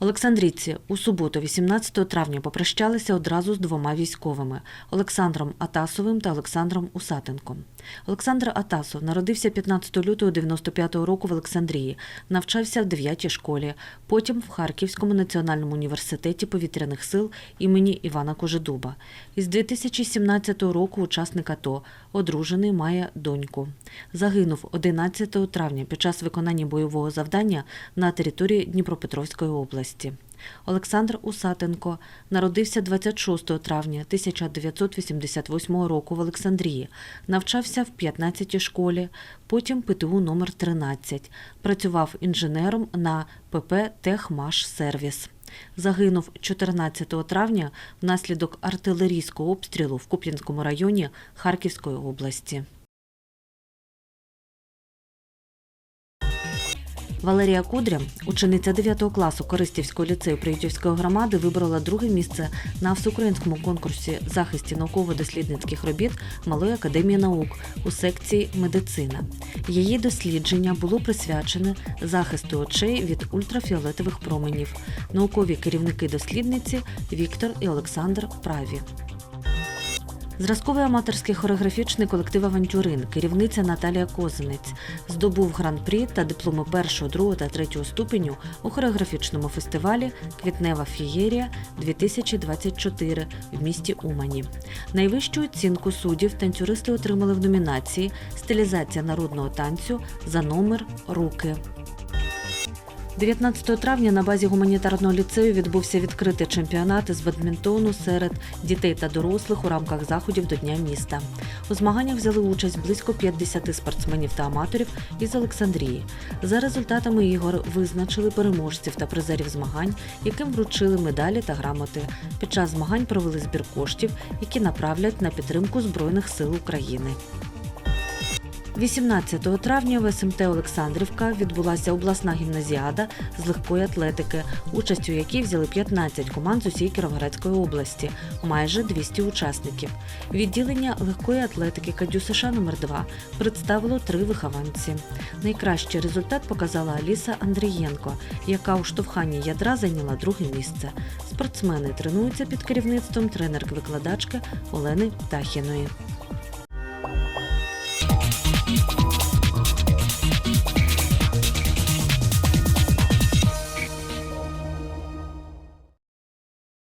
Олександрійці у суботу, 18 травня, попрощалися одразу з двома військовими Олександром Атасовим та Олександром Усатенком. Олександр Атасов народився 15 лютого 95-го року в Олександрії, навчався в 9-й школі, потім в Харківському національному університеті повітряних сил імені Івана Кожедуба. Із 2017 року учасник АТО, одружений, має доньку. Загинув 11 травня під час виконання бойового завдання на території Дніпропетровської області. Олександр Усатенко народився 26 травня 1988 року в Олександрії, навчався в 15-й школі, потім ПТУ номер 13 Працював інженером на ПП Техмаш-сервіс. Загинув 14 травня внаслідок артилерійського обстрілу в Куп'янському районі Харківської області. Валерія Кудря, учениця 9 класу Користівського ліцею Приютівської громади, виборола друге місце на всеукраїнському конкурсі захисті науково-дослідницьких робіт Малої академії наук у секції медицина. Її дослідження було присвячене захисту очей від ультрафіолетових променів. Наукові керівники дослідниці Віктор і Олександр Праві. Зразковий аматорський хореографічний колектив Авантюрин, керівниця Наталія Козинець, здобув гран-прі та дипломи першого, другого та третього ступеню у хореографічному фестивалі Квітнева фієрія 2024 в місті Умані. Найвищу оцінку суддів танцюристи отримали в номінації Стилізація народного танцю за номер Руки. 19 травня на базі гуманітарного ліцею відбувся відкритий чемпіонат з бадмінтону серед дітей та дорослих у рамках заходів до Дня міста. У змаганнях взяли участь близько 50 спортсменів та аматорів із Олександрії. За результатами ігор визначили переможців та призерів змагань, яким вручили медалі та грамоти. Під час змагань провели збір коштів, які направлять на підтримку Збройних сил України. 18 травня в СМТ Олександрівка відбулася обласна гімназіада з легкої атлетики, участю в якій взяли 15 команд з усієї Кіровоградської області, майже 200 учасників. Відділення легкої атлетики Кадю США номер 2 представило три вихованці. Найкращий результат показала Аліса Андрієнко, яка у штовханні ядра зайняла друге місце. Спортсмени тренуються під керівництвом тренерки-викладачки Олени Птахіної. Thank you.